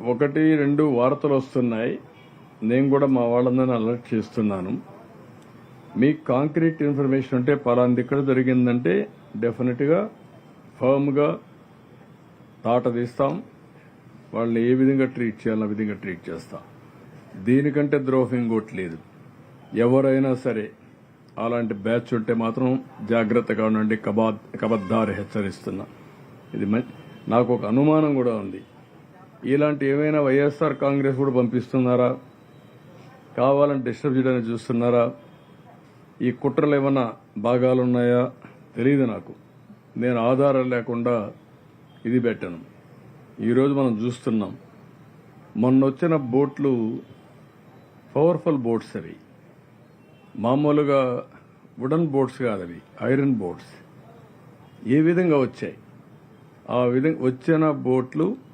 ఒకటి రెండు వార్తలు వస్తున్నాయి. నేను కూడా మా వాళ్ళందరినీ అలర్ట్ చేస్తున్నాను. మీకు కాంక్రీట్ ఇన్ఫర్మేషన్ ఉంటే పలాంది ఇక్కడ జరిగిందంటే డెఫినెట్గా ఫర్మ్గా తాట తీస్తాం. వాళ్ళని ఏ విధంగా ట్రీట్ చేయాలో విధంగా ట్రీట్ చేస్తాం. దీనికంటే ద్రోహం ఇంకోట్లేదు ఎవరైనా సరే అలాంటి బ్యాచ్ ఉంటే మాత్రం జాగ్రత్తగా ఉండండి. కబా కబద్దారు హెచ్చరిస్తున్నా. ఇది నాకు ఒక అనుమానం కూడా ఉంది. ఇలాంటి ఏమైనా వైఎస్ఆర్ కాంగ్రెస్ కూడా పంపిస్తున్నారా? కావాలని డిస్టర్బ్ చేయడానికి చూస్తున్నారా? ఈ కుట్రలు ఏమైనా భాగాలున్నాయా? తెలియదు నాకు. నేను ఆధారం లేకుండా ఇది పెట్టాను. ఈరోజు మనం చూస్తున్నాం. మొన్న వచ్చిన బోట్లు పవర్ఫుల్ బోట్స్ అవి. మామూలుగా వుడన్ బోట్స్ కాదు అవి ఐరన్ బోట్స్. ఏ విధంగా వచ్చాయి? ఆ విధంగా వచ్చిన బోట్లు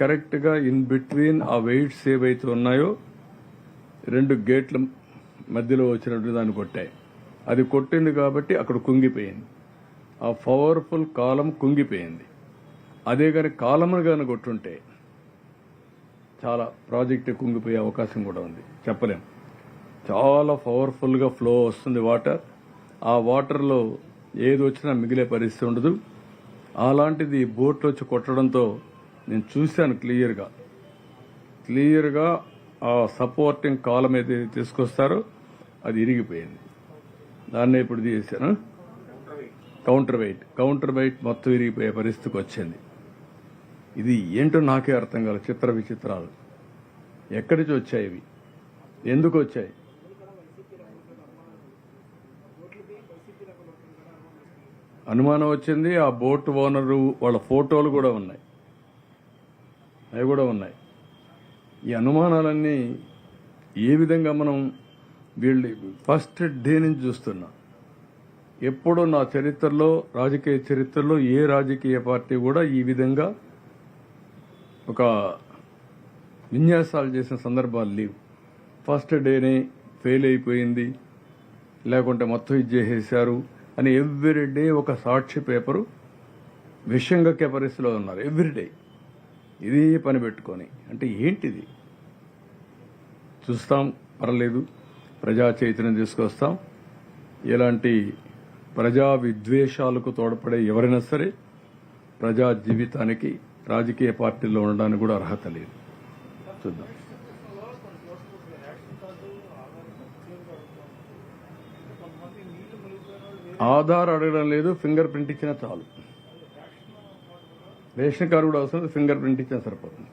కరెక్ట్గా ఇన్ బిట్వీన్ ఆ వెయిట్స్ ఏవైతే ఉన్నాయో రెండు గేట్ల మధ్యలో వచ్చినట్టు దాన్ని కొట్టాయి. అది కొట్టింది కాబట్టి అక్కడ కుంగిపోయింది. ఆ పవర్ఫుల్ కాలం కుంగిపోయింది. అదే కానీ కాలమును కానీ కొట్టుంటే చాలా ప్రాజెక్ట్ కుంగిపోయే అవకాశం కూడా ఉంది. చెప్పలేం. చాలా పవర్ఫుల్గా ఫ్లో వస్తుంది వాటర్. ఆ వాటర్లో ఏది వచ్చినా మిగిలే పరిస్థితి ఉండదు. అలాంటిది బోట్లు వచ్చి కొట్టడంతో నేను చూశాను క్లియర్గా. క్లియర్గా ఆ సపోర్టింగ్ కాలం ఏదైతే తీసుకొస్తారో అది ఇరిగిపోయింది. దాన్నే ఇప్పుడు తీసాను కౌంటర్ వెయిట్. కౌంటర్ వెయిట్ మొత్తం ఇరిగిపోయే పరిస్థితికి వచ్చింది. ఇది ఏంటో నాకే అర్థం కాదు చిత్ర విచిత్రాలు. ఎక్కడి నుంచి వచ్చాయి ఇవి? ఎందుకు వచ్చాయి? అనుమానం వచ్చింది. ఆ బోట్ ఓనరు వాళ్ళ ఫోటోలు కూడా ఉన్నాయి. అవి కూడా ఉన్నాయి. ఈ అనుమానాలన్నీ ఏ విధంగా మనం వీళ్ళు ఫస్ట్ డే నుంచి చూస్తున్నాం. ఎప్పుడు నా చరిత్రలో రాజకీయ చరిత్రలో ఏ రాజకీయ పార్టీ కూడా ఈ విధంగా ఒక విన్యాసాలు చేసిన సందర్భాలు లేవు. ఫస్ట్ డేనే ఫెయిల్ అయిపోయింది. లేకుంటే మొత్తం ఇది చేసేసారు అని ఎవ్రీ డే ఒక సాక్షి పేపరు విషంగా పరిస్థితిలో ఉన్నారు. Every day. ఇదే పని పెట్టుకొని అంటే ఏంటిది? చూస్తాం పర్లేదు. ప్రజా చైతన్యం తీసుకొస్తాం. ఇలాంటి ప్రజా విద్వేషాలకు తోడ్పడే ఎవరైనా సరే ప్రజా జీవితానికి రాజకీయ పార్టీల్లో ఉండడానికి కూడా అర్హత లేదు. చూద్దాం. ఆధార్ అడగడం లేదు ఫింగర్ ప్రింట్ ఇచ్చినా చాలు. రేషన్ కార్డు కూడా అవసరం ఫింగర్ ప్రింట్ ఇచ్చినా సరిపోతుంది.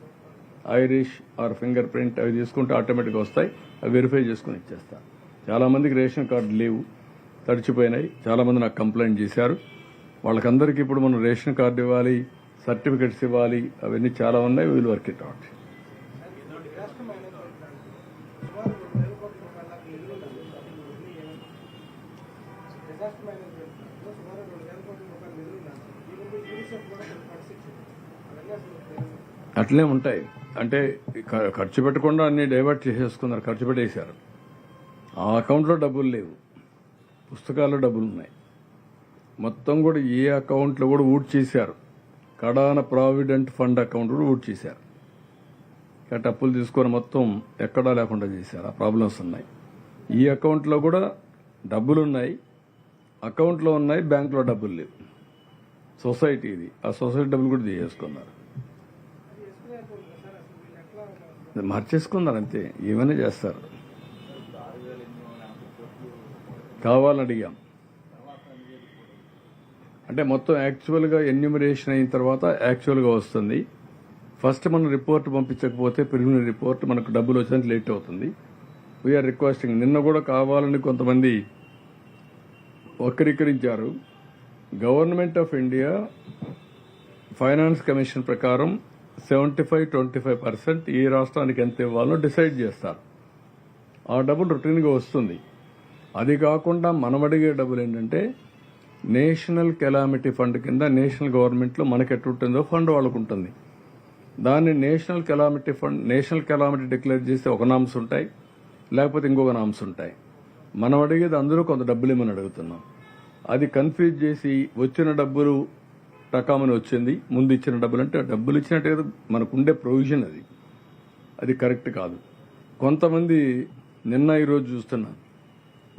ఐరిష్ ఆర్ ఫింగర్ ప్రింట్ అవి తీసుకుంటే ఆటోమేటిక్గా వస్తాయి అవి వెరిఫై చేసుకుని ఇచ్చేస్తా. చాలామందికి రేషన్ కార్డు లేవు తడిచిపోయినాయి. చాలామంది నాకు కంప్లైంట్ చేశారు. వాళ్ళకందరికీ ఇప్పుడు మనం రేషన్ కార్డు ఇవ్వాలి సర్టిఫికెట్స్ ఇవ్వాలి అవన్నీ చాలా ఉన్నాయి వీళ్ళు వర్క్ ఇట్ అవుట్ అట్లే ఉంటాయి. అంటే ఖర్చు పెట్టకుండా అన్ని డైవర్ట్ చేసేసుకున్నారు. ఖర్చు పెట్టేశారు. ఆ అకౌంట్లో డబ్బులు లేవు. పుస్తకాల్లో డబ్బులు ఉన్నాయి. మొత్తం కూడా ఏ అకౌంట్లో కూడా ఊట్ చేశారు. కడాన ప్రావిడెంట్ ఫండ్ అకౌంట్ కూడా ఊట్ చేశారు. కాబట్టి అప్పులు తీసుకొని మొత్తం ఎక్కడా లేకుండా చేశారు. ఆ ప్రాబ్లమ్స్ ఉన్నాయి. ఈ అకౌంట్లో కూడా డబ్బులు ఉన్నాయి. అకౌంట్లో ఉన్నాయి బ్యాంకులో డబ్బులు లేవు. సొసైటీ ఇది. ఆ సొసైటీ డబ్బులు కూడా తీసేసుకున్నారు. మార్చేసుకున్నారు అంతే. ఏమైనా చేస్తారు. కావాలని అడిగాం. అంటే మొత్తం యాక్చువల్గా ఎన్యూమరేషన్ అయిన తర్వాత యాక్చువల్గా వస్తుంది. ఫస్ట్ మనం రిపోర్ట్ పంపించకపోతే ప్రిలిమినరీ రిపోర్ట్ మనకు డబ్బులు వచ్చేందుకు లేట్ అవుతుంది. వీఆర్ రిక్వెస్టింగ్ నిన్న కూడా కావాలని కొంతమంది వక్రీకరించారు. Government of India finance commission ప్రకారం seventy five twenty five percent ఏ రాష్ట్రానికి ఎంత ఇవ్వాలో డిసైడ్ చేస్తారు. ఆ డబ్బులు రొటీన్గా వస్తుంది. అది కాకుండా మనం అడిగే డబ్బులు ఏంటంటే నేషనల్ కెలామిటీ ఫండ్ కింద నేషనల్ గవర్నమెంట్లో మనకి ఎట్టుంటుందో ఫండ్ వాళ్ళకు ఉంటుంది. దాన్ని national calamity fund national calamity declare చేస్తే ఒక నామ్స్ ఉంటాయి లేకపోతే ఇంకొక నామ్స్ ఉంటాయి. మనం అడిగేది అందరూ కొంత డబ్బులు ఇమ్మని అడుగుతున్నాం. అది కన్ఫ్యూజ్ చేసి వచ్చిన డబ్బులు టకామని వచ్చింది ముందు ఇచ్చిన డబ్బులు అంటే ఆ డబ్బులు ఇచ్చినట్టు కదా మనకు ఉండే ప్రొవిజన్ అది. అది కరెక్ట్ కాదు. కొంతమంది నిన్న ఈరోజు చూస్తున్నా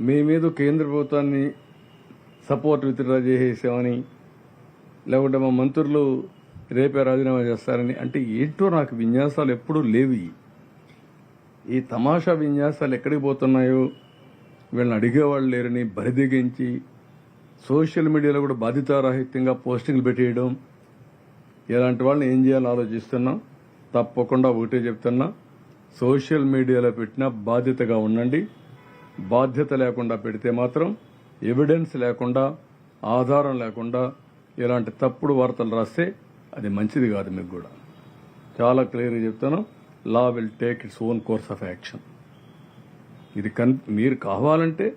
మేమేదో కేంద్ర ప్రభుత్వాన్ని సపోర్ట్ విత్డ్రా చేసేసామని లేకుంటే మా మంత్రులు రేపే రాజీనామా చేస్తారని అంటే ఏంటో నాకు విన్యాసాలు ఎప్పుడూ లేవి. ఈ తమాషా విన్యాసాలు ఎక్కడికి పోతున్నాయో వీళ్ళని అడిగేవాళ్ళు లేరని బరిదిగించి సోషల్ మీడియాలో కూడా బాధితారాహిత్యంగా పోస్టింగ్లు పెట్టేయడం ఇలాంటి వాళ్ళని ఏం చేయాలో ఆలోచిస్తున్నాం తప్పకుండా ఒకటే చెప్తున్నా సోషల్ మీడియాలో పెట్టినా బాధ్యతగా ఉండండి. బాధ్యత లేకుండా పెడితే మాత్రం ఎవిడెన్స్ లేకుండా ఆధారం లేకుండా ఇలాంటి తప్పుడు వార్తలు రాస్తే అది మంచిది కాదు మీకు కూడా. చాలా క్లియర్గా చెప్తాను law will take its own course of action. ఇది కన్ మీరు కావాలంటే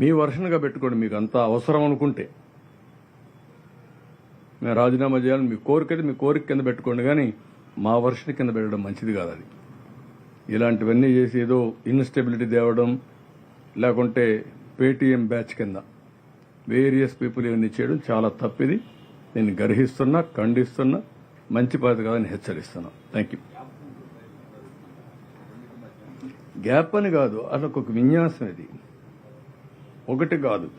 మీ వర్షన్గా పెట్టుకోండి మీకు అంత అవసరం అనుకుంటే. మేము రాజీనామా చేయాలని మీ కోరిక అయితే మీ కోరిక కింద పెట్టుకోండి కానీ మా వర్షన్ కింద పెట్టడం మంచిది కాదు అది. ఇలాంటివన్నీ చేసి ఏదో ఇన్స్టెబిలిటీ తేవడం లేకుంటే పేటీఎం బ్యాచ్ కింద వేరియస్ పీపుల్ ఇవన్నీ చేయడం చాలా తప్పిది. నేను గర్హిస్తున్నా ఖండిస్తున్నా మంచి పద్ధతి కాదని హెచ్చరిస్తున్నా. థ్యాంక్ యూ గ్యాప్ అని కాదు అదొక విన్యాసం ఇది. ఒకటి కాదు.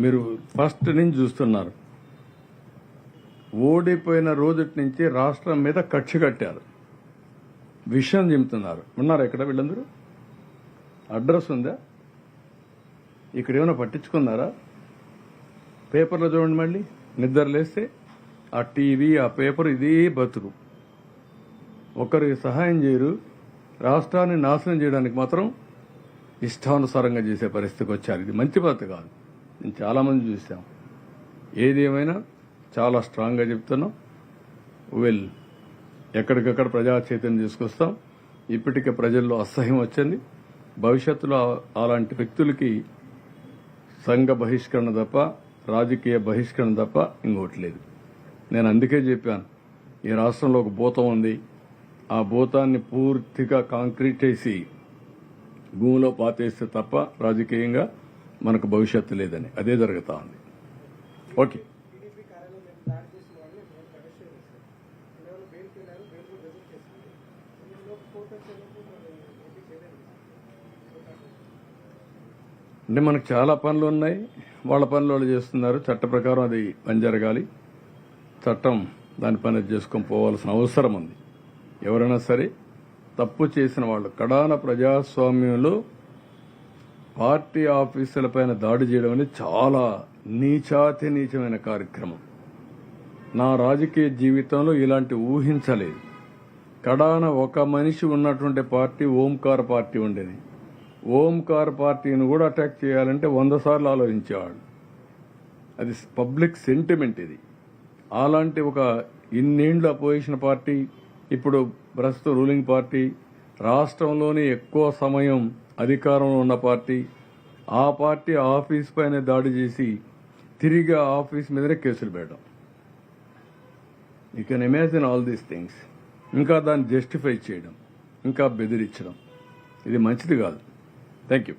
మీరు ఫస్ట్ నుంచి చూస్తున్నారు. ఓడిపోయిన రోజుటి నుంచి రాష్ట్రం మీద కక్ష కట్టారు. విషయం చెబుతున్నారు. ఉన్నారు ఎక్కడ వీళ్ళందరూ? అడ్రస్ ఉందా? ఇక్కడ ఏమైనా పట్టించుకున్నారా? పేపర్లో చూడండి మళ్ళీ. నిద్ర లేస్తే ఆ టీవీ ఆ పేపర్ ఇదే బతుకు. ఒకరికి సహాయం చేయరు. రాష్ట్రాన్ని నాశనం చేయడానికి మాత్రం ఇష్టానుసారంగా చేసే పరిస్థితికి వచ్చారు. ఇది మంచి పద్ధతి కాదు. నేను చాలామంది చూసాం ఏది ఏమైనా చాలా స్ట్రాంగ్గా చెప్తున్నాం. వెల్ ఎక్కడికక్కడ ప్రజా చైతన్యం తీసుకొస్తాం. ఇప్పటికే ప్రజల్లో అసహ్యం వచ్చింది. భవిష్యత్తులో అలాంటి వ్యక్తులకి సంఘ బహిష్కరణ తప్ప రాజకీయ బహిష్కరణ తప్ప ఇంకోటి లేదు. నేను అందుకే చెప్పాను ఈ రాష్ట్రంలో ఒక భూతం ఉంది. ఆ భూతాన్ని పూర్తిగా కాంక్రీట్ చేసి భూమిలో పాతేస్తే తప్ప రాజకీయంగా మనకు భవిష్యత్తు లేదని. అదే జరుగుతా ఉంది. ఓకే. అంటే మనకు చాలా పనులు ఉన్నాయి. వాళ్ళ పనులు వాళ్ళు చేస్తున్నారు. చట్ట ప్రకారం అది పని జరగాలి. చట్టం దాని పని చేసుకొని పోవాల్సిన అవసరం ఉంది. ఎవరైనా సరే తప్పు చేసిన వాళ్ళు కడాన ప్రజాస్వామ్యంలో పార్టీ ఆఫీసులపైన దాడి చేయడం అనేది చాలా నీచాతి నీచమైన కార్యక్రమం. నా రాజకీయ జీవితంలో ఇలాంటి ఊహించలేదు. కడాన ఒక మనిషి ఉన్నటువంటి పార్టీ ఓంకార్ పార్టీ ఉండేది. ఓంకార్ పార్టీని కూడా అటాక్ చేయాలంటే వంద సార్లు ఆలోచించేవాడు అది పబ్లిక్ సెంటిమెంట్ ఇది. అలాంటి ఒక ఇన్నేండ్లు అపోజిషన్ పార్టీ ఇప్పుడు ప్రస్తుత రూలింగ్ పార్టీ రాష్ట్రంలోని ఎక్కువ సమయం అధికారంలో ఉన్న పార్టీ ఆ పార్టీ ఆఫీస్ పైన దాడి చేసి తిరిగి ఆ ఆఫీస్ మీదనే కేసులు పెట్టడం. You can imagine all these things ఇంకా దాన్ని జస్టిఫై చేయడం ఇంకా బెదిరించడం. ఇది మంచిది కాదు. Thank you